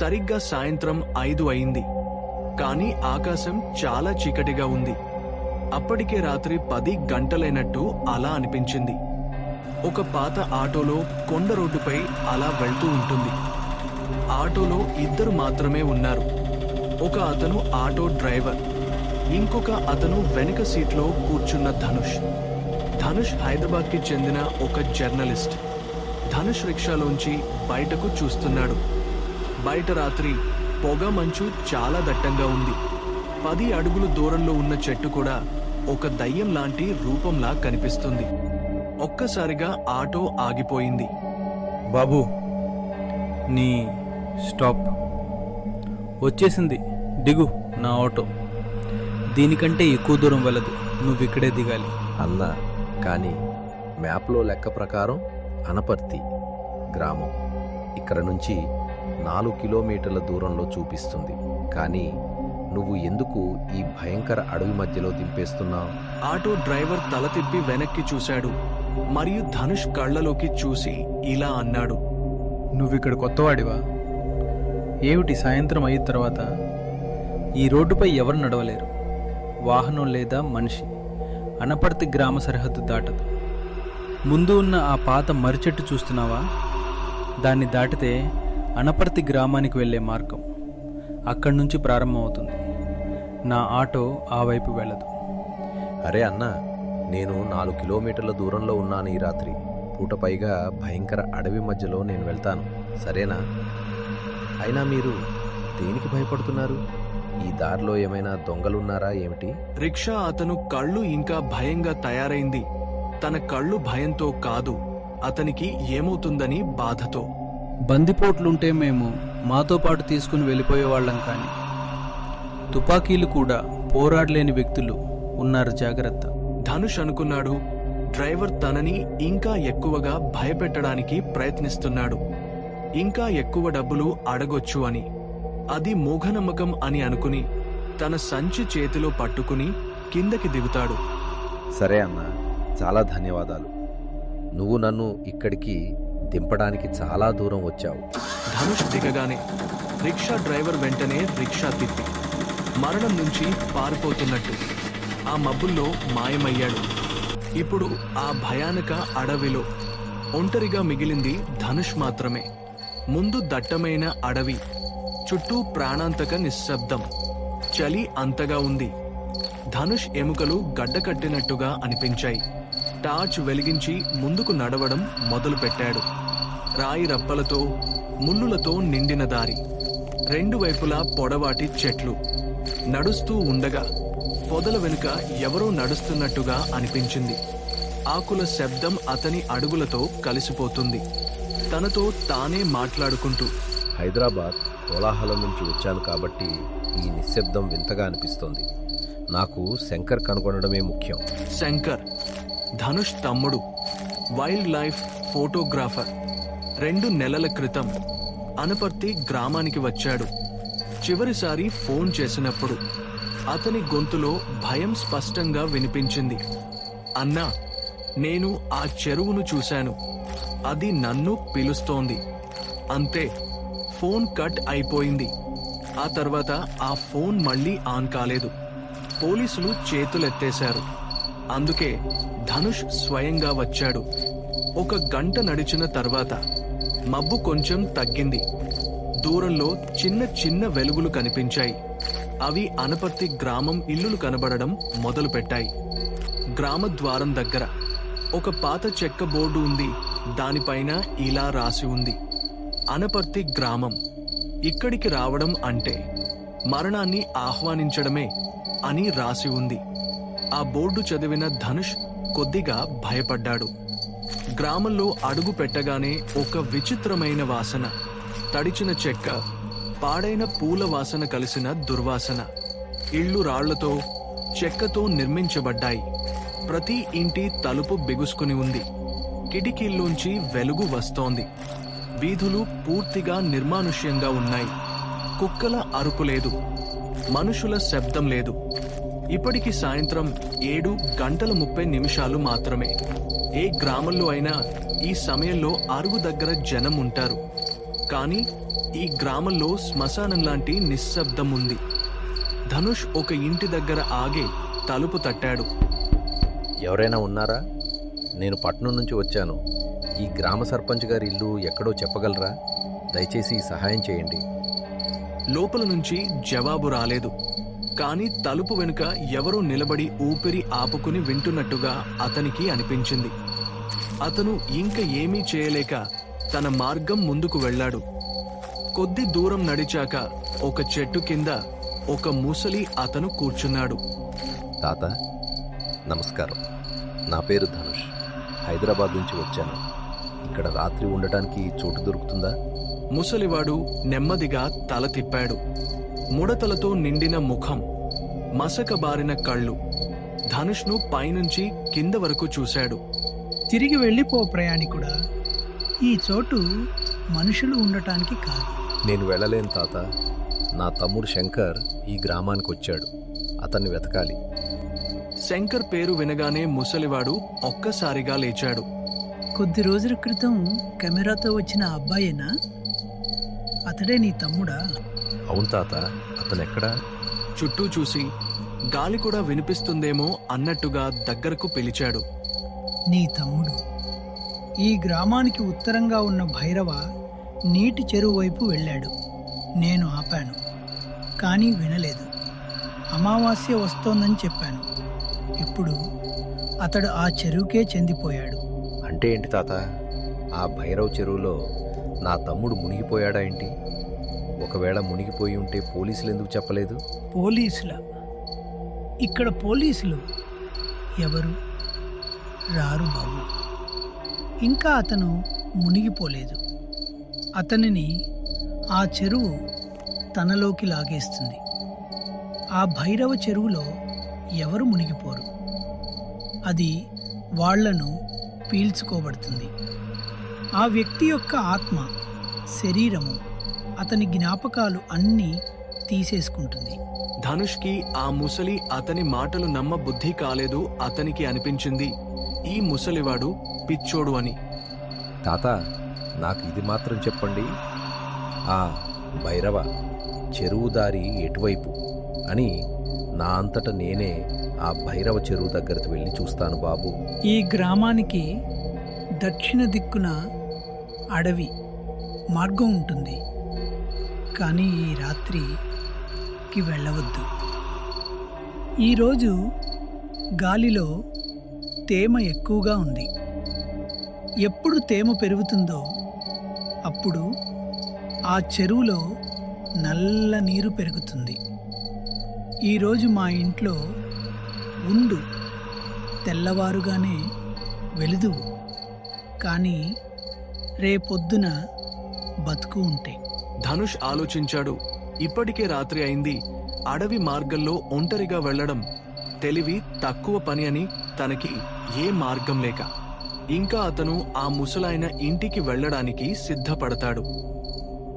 సరిగ్గా సాయంత్రం ఐదు అయింది. కానీ ఆకాశం చాలా చీకటిగా ఉంది. అప్పటికే రాత్రి పది గంటలైనట్టు అలా అనిపించింది. ఒక పాత ఆటోలో కొండ రోడ్డుపై అలా వెళ్తూ ఉంటుంది. ఆటోలో ఇద్దరు మాత్రమే ఉన్నారు. ఒక అతను ఆటో డ్రైవర్. ఇంకొక అతను వెనుక సీట్లో కూర్చున్న ధనుష్. ధనుష్ హైదరాబాద్కి చెందిన ఒక జర్నలిస్ట్. ధనుష్ రిక్షాలోంచి బయటకు చూస్తున్నాడు. బయట రాత్రి పొగ మంచు చాలా దట్టంగా ఉంది. పది అడుగులు దూరంలో ఉన్న చెట్టు కూడా ఒక దయ్యం లాంటి రూపంలా కనిపిస్తుంది. ఒక్కసారిగా ఆటో ఆగిపోయింది. బాబు నీ స్టాప్. వచ్చేసింది. దిగు నా ఆటో. దీనికంటే ఎక్కువ దూరం వెళ్ళదు. నువ్వు ఇక్కడే దిగాలి. అన్న కానీ మ్యాప్లో లెక్క ప్రకారం అనపర్తి గ్రామం. ఇక్కడ నుంచి నాలుగు కిలోమీటర్ల దూరంలో చూపిస్తుంది. కానీ నువ్వు ఎందుకు ఈ భయంకర అడవి మధ్యలో దింపేస్తున్నావు? ఆటో డ్రైవర్ తల తిప్పి వెనక్కి చూశాడు. మరియు ధనుష్ కళ్ళలోకి చూసి ఇలా అన్నాడు. నువ్విక్కడ కొత్తవాడివా? ఏమిటి సాయంత్రం అయిన తర్వాత? ఈ రోడ్డుపై ఎవరు నడవలేరు? వాహనం లేదా మనిషి? అనపర్తి గ్రామ సరిహద్దు దాటదు. ముందు ఉన్న ఆ పాత మర్రిచెట్టు చూస్తున్నావా? దాన్ని దాటితే అనపర్తి గ్రామానికి వెళ్ళే మార్గం అక్కడి నుంచి ప్రారంభమవుతుంది. నా ఆటో ఆ వైపు వెళ్ళదు. అరే అన్న నేను నాలుగు కిలోమీటర్ల దూరంలో ఉన్నాను ఈ రాత్రి. పూట పైగా భయంకర అడవి మధ్యలో నేను వెళ్తాను. సరేనా? అయినా మీరు దేనికి భయపడుతున్నారు? ఈ దారిలో ఏమైనా దొంగలున్నారా ఏమిటి? రిక్షా అతను కళ్ళు ఇంకా భయంగా తయారైంది. తన కళ్ళు భయంతో కాదు అతనికి ఏమవుతుందని బాధతో. బందిపోట్లుంటే మేము మాతో పాటు తీసుకుని వెళ్ళిపోయేవాళ్ళం కానీ. తుపాకీలు కూడా పోరాడలేని వ్యక్తులు ఉన్నారు జాగ్రత్త. ధనుష్ అనుకున్నాడు డ్రైవర్ తనని ఇంకా ఎక్కువగా భయపెట్టడానికి ప్రయత్నిస్తున్నాడు. ఇంకా ఎక్కువ డబ్బులు అడగొచ్చు అని అది మూఢనమ్మకం అని అనుకుని తన సంచి చేతిలో పట్టుకుని కిందకి దిగుతాడు. సరే అన్న చాలా ధన్యవాదాలు. నువ్వు నన్ను ఇక్కడికి దింపడానికి చాలా దూరం వచ్చావు. ధనుష్ దిగగానే రిక్షా డ్రైవర్ వెంటనే రిక్షా తిప్పి మరణం నుంచి పారిపోతున్నట్టు ఆ మబ్బుల్లో మాయమయ్యాడు. ఇప్పుడు ఆ భయానక అడవిలో ఒంటరిగా మిగిలింది ధనుష్ మాత్రమే. ముందు దట్టమైన అడవి చుట్టూ ప్రాణాంతక నిశ్శబ్దం చలి అంతగా ఉంది. ధనుష్ ఎముకలు గడ్డకట్టినట్టుగా అనిపించాయి. టార్చ్ వెలిగించి ముందుకు నడవడం మొదలుపెట్టాడు. రాయి రప్పలతో ముల్లులతో నిండిన దారి. రెండు వైపులా పొడవాటి చెట్లు. నడుస్తూ ఉండగా పొదల వెనుక ఎవరో నడుస్తున్నట్టుగా అనిపించింది. ఆకుల శబ్దం అతని అడుగులతో కలిసిపోతుంది. తనతో తానే మాట్లాడుకుంటూ హైదరాబాద్ కోలాహలం నుంచి వచ్చాను కాబట్టి ఈ నిశ్శబ్దం వింతగా అనిపిస్తోంది. నాకు శంకర్ కనుగొనడమే ముఖ్యం. శంకర్ ధనుష్ తమ్ముడు వైల్డ్ లైఫ్ ఫోటోగ్రాఫర్. రెండు నెలల క్రితం అనపర్తి గ్రామానికి వచ్చాడు. చివరిసారి ఫోన్ చేసినప్పుడు అతని గొంతులో భయం స్పష్టంగా వినిపించింది. అన్నా నేను ఆ చెరువును చూశాను. అది నన్ను పిలుస్తోంది. అంతే ఫోన్ కట్ అయిపోయింది. ఆ తర్వాత ఆ ఫోన్ మళ్ళీ ఆన్ కాలేదు. పోలీసులు చేతులెత్తేశారు. అందుకే ధనుష్ స్వయంగా వచ్చాడు. ఒక గంట నడిచిన తర్వాత మబ్బు కొంచెం తగ్గింది. దూరంలో చిన్న చిన్న వెలుగులు కనిపించాయి. అవి అనపర్తి గ్రామం ఇల్లులు కనబడడం మొదలుపెట్టాయి. గ్రామ ద్వారం దగ్గర ఒక పాత చెక్క బోర్డు ఉంది. దానిపైన ఇలా రాసి ఉంది. అనపర్తి గ్రామం ఇక్కడికి రావడం అంటే మరణాన్ని ఆహ్వానించడమే అని రాసి ఉంది. ఆ బోర్డు చదివిన ధనుష్ కొద్దిగా భయపడ్డాడు. గ్రామంలో అడుగు పెట్టగానే ఒక విచిత్రమైన వాసన తడిచిన చెక్క పాడైన పూల వాసన కలిసిన దుర్వాసన ఇళ్ళు రాళ్ళతో చెక్కతో నిర్మించబడ్డాయి. ప్రతి ఇంటి తలుపు బిగుసుకుని ఉంది. కిటికీల్లోంచి వెలుగు వస్తోంది. వీధులు పూర్తిగా నిర్మానుష్యంగా ఉన్నాయి. కుక్కల అరుపు లేదు. మనుషుల శబ్దం లేదు. ఇప్పటికి సాయంత్రం ఏడు గంటల ముప్పై నిమిషాలు మాత్రమే. ఏ గ్రామంలో అయినా ఈ సమయంలో అరుగు దగ్గర జనం ఉంటారు. కానీ ఈ గ్రామంలో శ్మశానం లాంటి నిశ్శబ్దం ఉంది. ధనుష్ ఒక ఇంటి దగ్గర ఆగి తలుపు తట్టాడు. ఎవరైనా ఉన్నారా? నేను పట్నం నుంచి వచ్చాను. ఈ గ్రామ సర్పంచ్ గారి ఇల్లు ఎక్కడో చెప్పగలరా? దయచేసి సహాయం చేయండి. లోపల నుంచి జవాబు రాలేదు. కానీ తలుపు వెనుక ఎవరో నిలబడి ఊపిరి ఆపుకుని వింటున్నట్టుగా అతనికి అనిపించింది. అతను ఇంక ఏమీ చేయలేక తన మార్గం ముందుకు వెళ్ళాడు. కొద్ది దూరం నడిచాక ఒక చెట్టు కింద ఒక ముసలి అతను కూర్చున్నాడు. తాత నమస్కారం. నా పేరు ధనుష్. హైదరాబాద్ నుంచి వచ్చాను. ఇక్కడ రాత్రి ఉండటానికి చోటు దొరుకుతుందా? ముసలివాడు నెమ్మదిగా తల తిప్పాడు. ముడతలతో నిండిన ముఖం మసకబారిన కళ్ళు. ధనుష్ను పైనుంచి కింద వరకు చూశాడు. తిరిగి వెళ్ళిపో ప్రయాణికుడా. ఈ చోటు మనుషులు ఉండటానికి కాదు. నేను వెళ్ళలేను తాత. నా తమ్ముడు శంకర్ ఈ గ్రామానికి వచ్చాడు. అతన్ని వెతకాలి. శంకర్ పేరు వినగానే ముసలివాడు ఒక్కసారిగా లేచాడు. కొద్ది రోజుల క్రితం కెమెరాతో వచ్చిన అబ్బాయేనా? అతడే నీ తమ్ముడా? అవును తాత అతను ఎక్కడా చుట్టూ చూసి గాలి కూడా వినిపిస్తుందేమో అన్నట్టుగా దగ్గరకు పిలిచాడు. నీ తమ్ముడు ఈ గ్రామానికి ఉత్తరంగా ఉన్న భైరవ నీటి చెరువు వైపు వెళ్ళాడు. నేను ఆపాను కానీ వినలేదు. అమావాస్య వస్తోందని చెప్పాను. ఇప్పుడు అతడు ఆ చెరువుకే చెందిపోయాడు. అంటే ఏంటి తాత? ఆ భైరవ్ చెరువులో నా తమ్ముడు మునిగిపోయాడా ఏంటి? ఒకవేళ మునిగిపోయి ఉంటే పోలీసులు ఎందుకు చెప్పలేదు? పోలీసుల. ఇక్కడ పోలీసులు ఎవరు? రారు బాబు. ఇంకా అతను మునిగిపోలేదు. అతనిని ఆ చెరువు తనలోకి లాగేస్తుంది. ఆ భైరవ చెరువులో ఎవరు మునిగిపోరు? అది వాళ్ళను పీల్చుకోబడుతుంది. ఆ వ్యక్తి యొక్క ఆత్మ శరీరము. అతని జ్ఞాపకాలు అన్నీ తీసేసుకుంటుంది. ధనుష్కి ఆ ముసలి అతని మాటలు నమ్మ బుద్ధి కాలేదు అతనికి అనిపించింది ఈ ముసలివాడు పిచ్చోడు అని. తాత నాకు ఇది మాత్రం చెప్పండి. ఆ భైరవ చెరువు దారి ఎటువైపు? అని నా అంతట నేనే ఆ భైరవ చెరువు దగ్గరికి వెళ్ళి చూస్తాను బాబు. ఈ గ్రామానికి దక్షిణ దిక్కున అడవి మార్గం ఉంటుంది. కానీ ఈ రాత్రికి వెళ్ళవద్దు. ఈరోజు గాలిలో తేమ ఎక్కువగా ఉంది. ఎప్పుడు తేమ పెరుగుతుందో అప్పుడు ఆ చెరువులో నల్ల నీరు పెరుగుతుంది. ఈరోజు మా ఇంట్లో ఉండు తెల్లవారుగానే వెలుదువు. కానీ రేపొద్దున బతుకు ఉంటే ధనుష్ ఆలోచించాడు. ఇప్పటికే రాత్రి అయింది. అడవి మార్గంలో ఒంటరిగా వెళ్ళడం తెలివి తక్కువ పని అని తనకి ఏ మార్గం లేక. ఇంకా అతను ఆ ముసలాయన ఇంటికి వెళ్ళడానికి సిద్ధపడతాడు.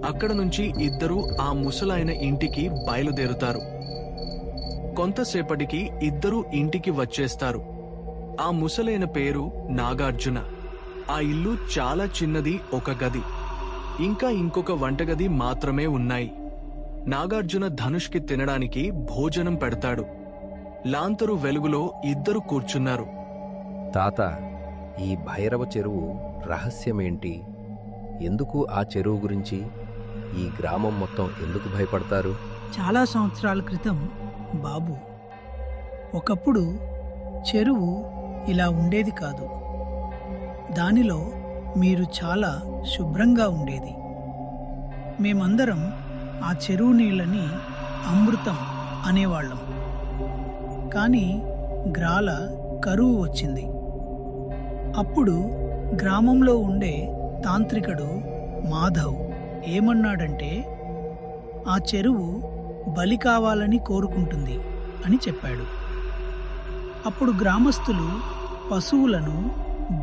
అక్కడ నుంచి ఇద్దరు ఆ ముసలాయన ఇంటికి బయలుదేరుతారు. కొంతసేపటికి ఇద్దరు ఇంటికి వచ్చేస్తారు. ఆ ముసలైన పేరు నాగార్జున. ఆ ఇల్లు చాలా చిన్నది ఒక గది. ఇంకా ఇంకొక వంటగది మాత్రమే ఉన్నాయి. నాగార్జున ధనుష్కి తినడానికి భోజనం పెడతాడు. లాంతరు వెలుగులో ఇద్దరు కూర్చున్నారు. తాత ఈ భైరవ చెరువు రహస్యమేంటి? ఎందుకు ఆ చెరువు గురించి? ఈ గ్రామం మొత్తం ఎందుకు భయపడతారు? చాలా సంవత్సరాల క్రితం బాబు ఒకప్పుడు చెరువు ఇలా ఉండేది కాదు. దానిలో మీరు చాలా శుభ్రంగా ఉండేది. మేమందరం ఆ చెరువు నీళ్ళని అమృతం అనేవాళ్ళం. కానీ గ్రాల కరువు వచ్చింది. అప్పుడు గ్రామంలో ఉండే తాంత్రికుడు మాధవ్ ఏమన్నాడంటే ఆ చెరువు బలి కావాలని కోరుకుంటుంది అని చెప్పాడు. అప్పుడు గ్రామస్తులు పశువులను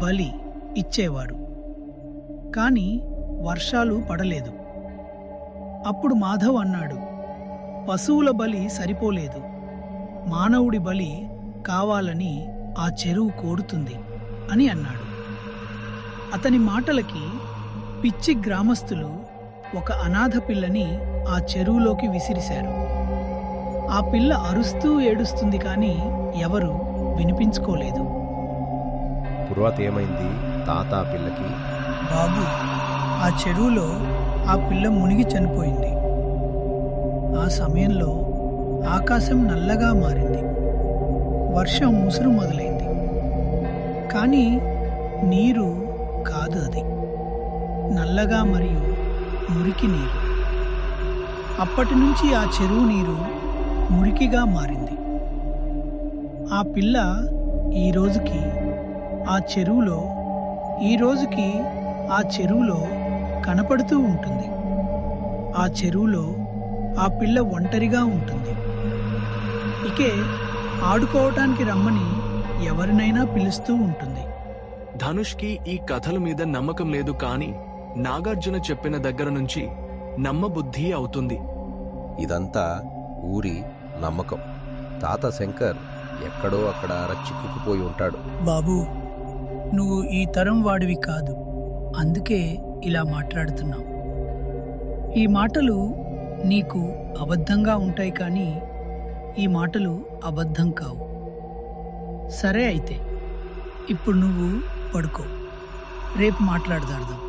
బలి ఇచ్చేవారు. కానీ వర్షాలు పడలేదు. అప్పుడు మాధవ్ అన్నాడు పశువుల బలి సరిపోలేదు. మానవుడి బలి కావాలని ఆ చెరువు కోరుతుంది అని అన్నాడు. అతని మాటలకి పిచ్చి గ్రామస్తులు ఒక అనాథ పిల్లని ఆ చెరువులోకి విసిరిశారు. ఆ పిల్ల అరుస్తూ ఏడుస్తుంది కానీ ఎవరు వినిపించుకోలేదు. పుర్వాత ఏమైంది తాత పిల్లకి? బాబు ఆ చెరువులో ఆ పిల్ల మునిగి చనిపోయింది. ఆ సమయంలో ఆకాశం నల్లగా మారింది. వర్షం ముసురు మొదలైంది. కానీ నీరు కాదు అది. నల్లగా మరియు మురికి నీరు. అప్పటి నుంచి ఆ చెరువు నీరు మురికిగా మారింది. ఆ పిల్ల ఈ రోజుకి ఆ చెరువులో ఈ రోజుకి ఆ చెరువులో కనపడుతూ ఉంటుంది. ఆ చెరువులో ఆ పిల్ల ఒంటరిగా ఉంటుంది. ఇకే ఆడుకోవటానికి రమ్మని ఎవరినైనా పిలుస్తూ ఉంటుంది. ధనుష్కి ఈ కథల మీద నమ్మకం లేదు కానీ నాగార్జున చెప్పిన దగ్గర నుంచి నమ్మబుద్ధి అవుతుంది. ఇదంతా ఊరి నమ్మకం. తాత శంకర్ ఎక్కడో అక్కడ చిక్కుకుపోయి ఉంటాడు. బాబు నువ్వు ఈ తరం వాడివి కాదు. అందుకే ఇలా మాట్లాడుతున్నావు. ఈ మాటలు నీకు అబద్ధంగా ఉంటాయి కానీ ఈ మాటలు అబద్ధం కావు. సరే అయితే ఇప్పుడు నువ్వు పడుకో. రేపు మాట్లాడదాడదాం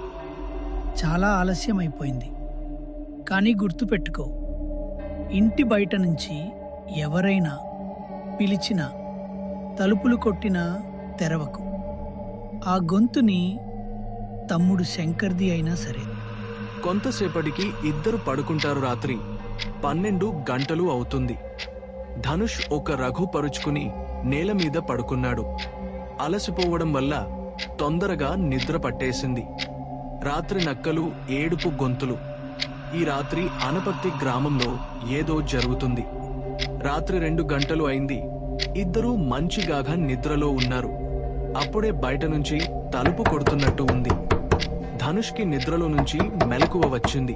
చాలా ఆలస్యం అయిపోయింది కానీ గుర్తుపెట్టుకో ఇంటి బయట నుంచి ఎవరైనా పిలిచినా తలుపులు కొట్టినా తెరవకు. ఆ గొంతుని తమ్ముడు శంకర్ది అయినా సరే. కొంతసేపటికి ఇద్దరు పడుకుంటారు రాత్రి. పన్నెండు గంటలు అవుతుంది. ధనుష్ ఒక రఘు పరుచుకుని నేల మీద పడుకున్నాడు. అలసిపోవడం వల్ల తొందరగా నిద్ర పట్టేసింది. రాత్రి నక్కలు ఏడుపు గొంతులు. ఈ రాత్రి అనపర్తి గ్రామంలో ఏదో జరుగుతుంది. రాత్రి రెండు గంటలు అయింది. ఇద్దరూ మంచిగాగా నిద్రలో ఉన్నారు. అప్పుడే బయట నుంచి తలుపు కొడుతున్నట్టు ఉంది. ధనుష్కి నిద్రలో నుంచి మెలకువ వచ్చింది.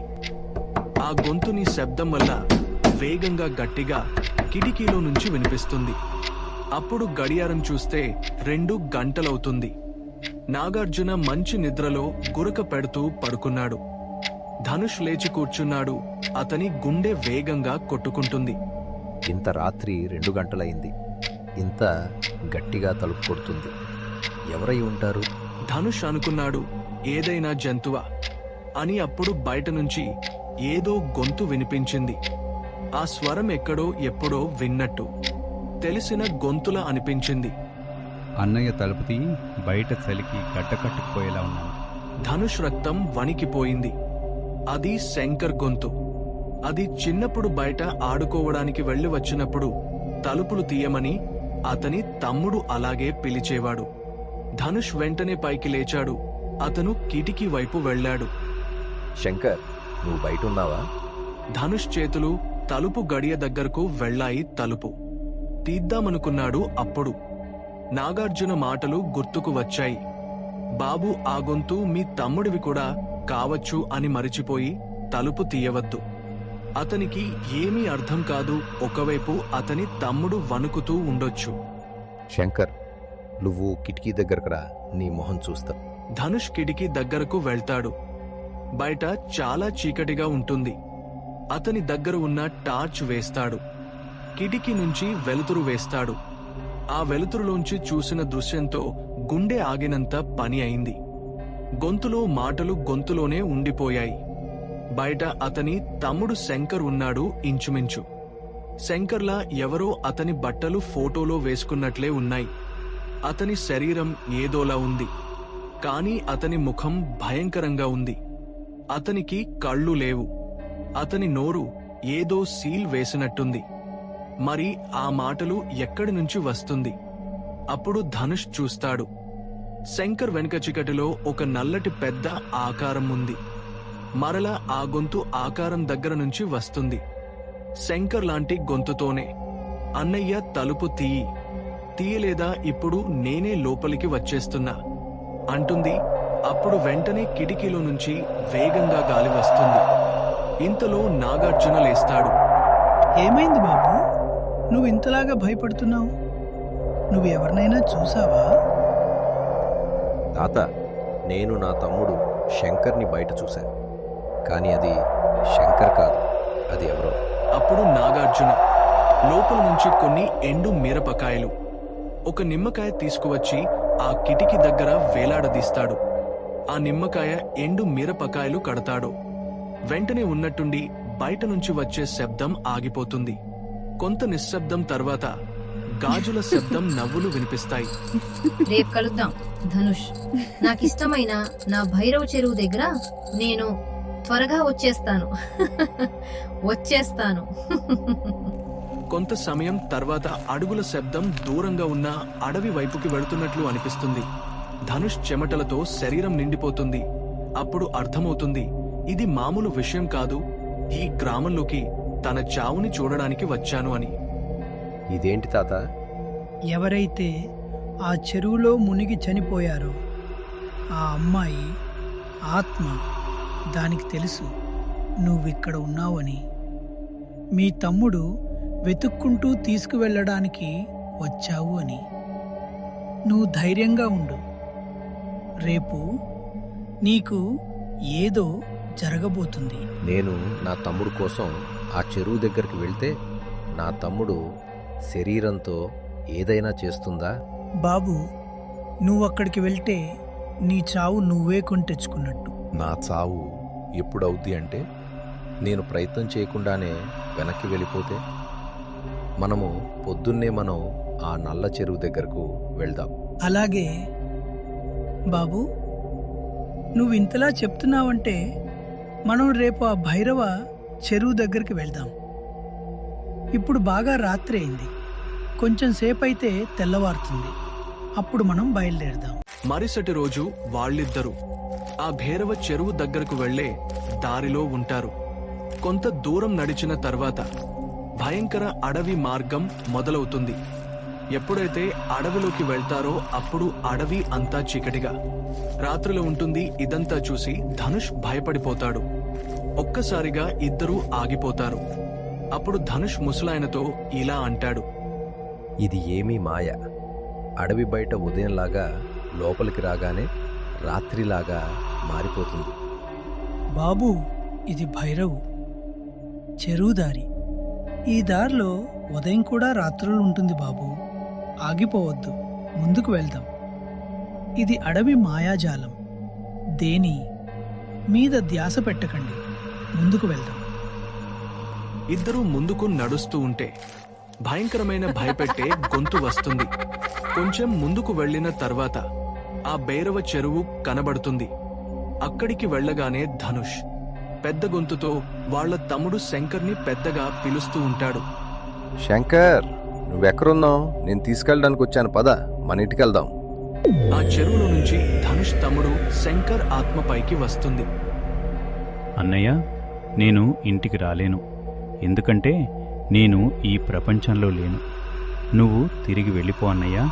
ఆ గొంతుని శబ్దం వల్ల వేగంగా గట్టిగా కిటికీలో నుంచి వినిపిస్తుంది. అప్పుడు గడియారం చూస్తే రెండు గంటలవుతుంది. నాగార్జున మంచి నిద్రలో గురక పెడుతూ పడుకున్నాడు. ధనుష్ లేచి కూర్చున్నాడు. అతని గుండె వేగంగా కొట్టుకుంటుంది. ఇంత రాత్రి రెండు గంటలైంది. ఇంత గట్టిగా తలుపు కొడుతుంది. ఎవరై ఉంటారు? ధనుష్ అనుకున్నాడు. ఏదైనా జంతువా? అని అప్పుడు బయట నుంచి ఏదో గొంతు వినిపించింది. ఆ స్వరం ఎక్కడో ఎప్పుడో విన్నట్టు తెలిసిన గొంతులా అనిపించింది. అన్నయ్య తలుపు తీయి బయట చలికి గడ్డకట్టుకుపోయేలా ఉన్నాను. ధనుష్ రక్తం వణికిపోయింది. అది శంకర్ గొంతు. అది చిన్నప్పుడు బయట ఆడుకోవడానికి వెళ్ళి వచ్చినప్పుడు తలుపులు తీయమని అతని తమ్ముడు అలాగే పిలిచేవాడు. ధనుష్ వెంటనే పైకి లేచాడు. అతను కిటికీ వైపు వెళ్ళాడు. శంకర్ నువ్వు బయట ఉన్నావా ధనుష్ చేతులు తలుపు గడియ దగ్గరకు వెళ్ళాయి తలుపు. తీద్దామనుకున్నాడు అప్పుడు. నాగార్జున మాటలు గుర్తుకు వచ్చాయి. బాబు ఆ గొంతు మీ తమ్ముడివి కూడా కావచ్చు అని మరిచిపోయి తలుపు తీయవద్దు. అతనికి ఏమీ అర్థం కాదు ఒకవైపు అతని తమ్ముడు వణుకుతూ ఉండొచ్చు. శంకర్ నువ్వు కిటికీ దగ్గరకు రా నీ మొహం చూస్తా. ధనుష్ కిటికీ దగ్గరకు వెళ్తాడు. బయట చాలా చీకటిగా ఉంటుంది. అతని దగ్గర ఉన్న టార్చ్ వేస్తాడు. కిటికీ నుంచి వెలుతురు వేస్తాడు. ఆ వెలుతురులోంచి చూసిన దృశ్యంతో గుండె ఆగినంత పని అయింది. గొంతులో మాటలు గొంతులోనే ఉండిపోయాయి. బయట అతని తమ్ముడు శంకర్ ఉన్నాడు ఇంచుమించు. శంకర్లా ఎవరో అతని బట్టలు ఫోటోలో వేసుకున్నట్లే ఉన్నాయి. అతని శరీరం ఏదోలా ఉంది. కానీ అతని ముఖం భయంకరంగా ఉంది. అతనికి కళ్ళు లేవు. అతని నోరు ఏదో సీల్ వేసినట్టుంది. మరి ఆ మాటలు ఎక్కడి నుంచి వస్తుంది? అప్పుడు ధనుష్ చూస్తాడు. శంకర్ వెనుక చికటిలో ఒక నల్లటి పెద్ద ఆకారం ఉంది. మరల ఆ గొంతు ఆకారం దగ్గర నుంచి వస్తుంది. శంకర్ లాంటి గొంతుతోనే అన్నయ్య తలుపు తీయి. తీయలేదా? ఇప్పుడు నేనే లోపలికి వచ్చేస్తున్నా. అంటుంది. అప్పుడు వెంటనే కిటికీలో నుంచి వేగంగా గాలి వస్తుంది. ఇంతలో నాగార్జున లేస్తాడు. ఏమైంది బాబు? నువ్వు ఇంతలాగా భయపడుతున్నావు? నువ్వు ఎవరినైనా చూసావా? తాత నేను నా తమ్ముడు శంకర్ని బయట చూశాను. కానీ అది శంకర్ కాదు అది ఎవరో. అప్పుడు నాగార్జున లోపల నుంచి కొన్ని ఎండు మిరపకాయలు ఒక నిమ్మకాయ తీసుకువచ్చి ఆ కిటికీ దగ్గర వేలాడదీస్తాడు. ఆ నిమ్మకాయ ఎండు మిరపకాయలు కడతాడు. వెంటనే ఉన్నట్టుండి బయట నుంచి వచ్చే శబ్దం ఆగిపోతుంది. కొంత నిశ్శబ్దం తర్వాత గాజుల శబ్దం నవ్వులు వినిపిస్తాయి. రేపు కలుద్దాం ధనుష్. నాకిష్టమైన నా భైరవ చెరువు దగ్గర నేను త్వరగా వచ్చేస్తాను. వచ్చేస్తాను. కొంత సమయం తర్వాత అడుగుల శబ్దం దూరంగా ఉన్న అడవి వైపుకి వెళుతున్నట్లు అనిపిస్తుంది. ధనుష్ చెమటలతో శరీరం నిండిపోతుంది. అప్పుడు అర్థమవుతుంది ఇది మామూలు విషయం కాదు. ఈ గ్రామంలోకి తన చావుని చూడడానికి వచ్చాను అని. ఇదేంటి తాత? ఎవరైతే ఆ చెరువులో మునిగి చనిపోయారో ఆ అమ్మాయి ఆత్మ దానికి తెలుసు నువ్విక్కడ ఉన్నావని. మీ తమ్ముడు వెతుక్కుంటూ తీసుకువెళ్ళడానికి వచ్చావు అని. నువ్వు ధైర్యంగా ఉండు. రేపు నీకు ఏదో జరగబోతుంది. నేను నా తమ్ముడు కోసం ఆ చెరువు దగ్గరికి వెళ్తే నా తమ్ముడు శరీరంతో ఏదైనా చేస్తుందా? బాబు నువ్వు అక్కడికి వెళ్తే నీ చావు నువ్వే కొని తెచ్చుకున్నట్టు. నా చావు ఎప్పుడవుద్ది అంటే నేను ప్రయత్నం చేయకుండానే వెనక్కి వెళ్ళిపోతే మనము పొద్దున్నే మనం ఆ నల్ల చెరువు దగ్గరకు వెళ్దాం. అలాగే బాబు నువ్వు ఇంతలా చెప్తున్నావంటే మనం రేపు ఆ భైరవ చెరువు దగ్గరికి వెళ్దాం. ఇప్పుడు బాగా రాత్రి అయింది. కొంచెం సేపు అయితే తెల్లవారుతుంది. అప్పుడు మనం బయలుదేరదాం. మరుసటి రోజు వాళ్ళిద్దరూ ఆ భైరవ చెరువు దగ్గరకు వెళ్ళే దారిలో ఉంటారు. కొంత దూరం నడిచిన తర్వాత భయంకర అడవి మార్గం మొదలవుతుంది. ఎప్పుడైతే అడవిలోకి వెళ్తారో అప్పుడు అడవి అంతా చీకటిగా. రాత్రిలో ఉంటుంది ఇదంతా చూసి ధనుష్ భయపడిపోతాడు. ఒక్కసారిగా ఇద్దరూ ఆగిపోతారు. అప్పుడు ధనుష్ ముసలాయనతో ఇలా అంటాడు. ఇది ఏమీ మాయ. అడవి బయట ఉదయంలాగా లోపలికి రాగానే రాత్రిలాగా మారిపోతుంది. బాబు ఇది భైరవు. చెరువు దారి. ఈ దారిలో ఉదయం కూడా రాత్రులు ఉంటుంది బాబు. ఆగిపోవద్దు. ముందుకు వెళ్దాం. ఇది అడవి మాయాజాలం. దేని? మీద ధ్యాస పెట్టకండి. ముందుకు వెళ్దాం. ఇద్దరూ ముందుకు నడుస్తూ ఉంటే భయంకరమైన భయపెట్టే గొంతు వస్తుంది. కొంచెం ముందుకు వెళ్ళిన తర్వాత ఆ భైరవ చెరువు కనబడుతుంది. అక్కడికి వెళ్ళగానే ధనుష్ పెద్ద గొంతుతో వాళ్ళ తమ్ముడు శంకర్ని పెద్దగా పిలుస్తూ ఉంటాడు. శంకర్ నువ్వెక్కడున్నావు? నేను తీసుకెళ్ళడానికి వచ్చాను. పద మన ఇంటికి వెళ్దాం ఆ చెరువులో నుంచి ధనుష్ తమ్ముడు శంకర్ ఆత్మ పైకి వస్తుంది. అన్నయ్య నేను ఇంటికి రాలేను. ఎందుకంటే నేను ఈ ప్రపంచంలో లేను. నువ్వు తిరిగి వెళ్ళిపో అన్నయ్య.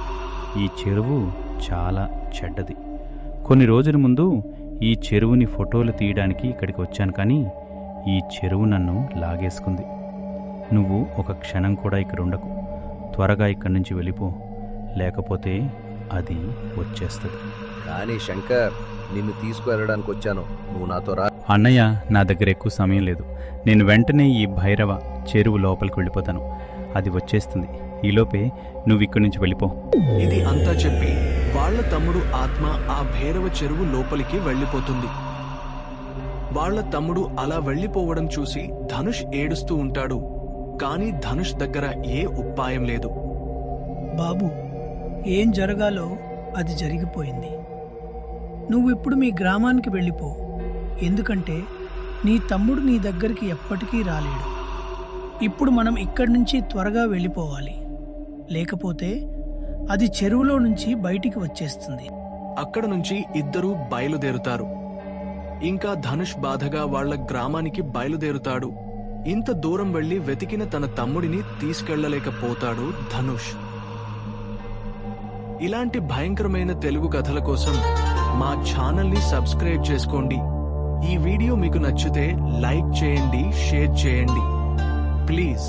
ఈ చెరువు చాలా చెడ్డది. కొన్ని రోజుల ముందు ఈ చెరువుని ఫోటోలు తీయడానికి ఇక్కడికి వచ్చాను కానీ ఈ చెరువు నన్ను లాగేసుకుంది. నువ్వు ఒక క్షణం కూడా ఇక్కడ ఉండకు. త్వరగా ఇక్కడి నుంచి వెళ్ళిపో. లేకపోతే అది వచ్చేస్తుంది. కానీ శంకర్ నిన్ను తీసుకువెళ్ళడానికి వచ్చాను. నువ్వు నాతో రా. అన్నయ్య నా దగ్గర ఎక్కువ సమయం లేదు. నేను వెంటనే ఈ భైరవ చెరువు లోపలికి వెళ్ళిపోతాను. అది వచ్చేస్తుంది. ఈలోపే నువ్వు ఇక్కడి నుంచి వెళ్ళిపో. ఇది అంతా చెప్పి వాళ్ళ తమ్ముడు ఆత్మ ఆ భైరవ చెరువు లోపలికి వెళ్ళిపోతుంది. వాళ్ళ తమ్ముడు అలా వెళ్ళిపోవడం చూసి ధనుష్ ఏడుస్తూ ఉంటాడు. కానీ ధనుష్ దగ్గర ఏ ఉపాయం లేదు. బాబు ఏం జరగాలో అది జరిగిపోయింది. నువ్వు ఇప్పుడు మీ గ్రామానికి వెళ్ళిపో. ఎందుకంటే నీ తమ్ముడు నీ దగ్గరికి ఎప్పటికీ రాలేడు. ఇప్పుడు మనం ఇక్కడి నుంచి త్వరగా వెళ్ళిపోవాలి. లేకపోతే అది చెరువులో నుంచి బయటికి వచ్చేస్తుంది. అక్కడ నుంచి ఇద్దరూ బయలుదేరుతారు. ఇంకా ధనుష్ బాధగా వాళ్ళ గ్రామానికి బయలుదేరుతాడు. ఇంత దూరం వెళ్ళి వెతికిన తన తమ్ముడిని తీసుకెళ్ళలేకపోతాడు ధనుష్. ఇలాంటి భయంకరమైన తెలుగు కథల కోసం మా ఛానల్ని సబ్స్క్రైబ్ చేసుకోండి. ఈ వీడియో మీకు నచ్చితే లైక్ చేయండి షేర్ చేయండి. ప్లీజ్.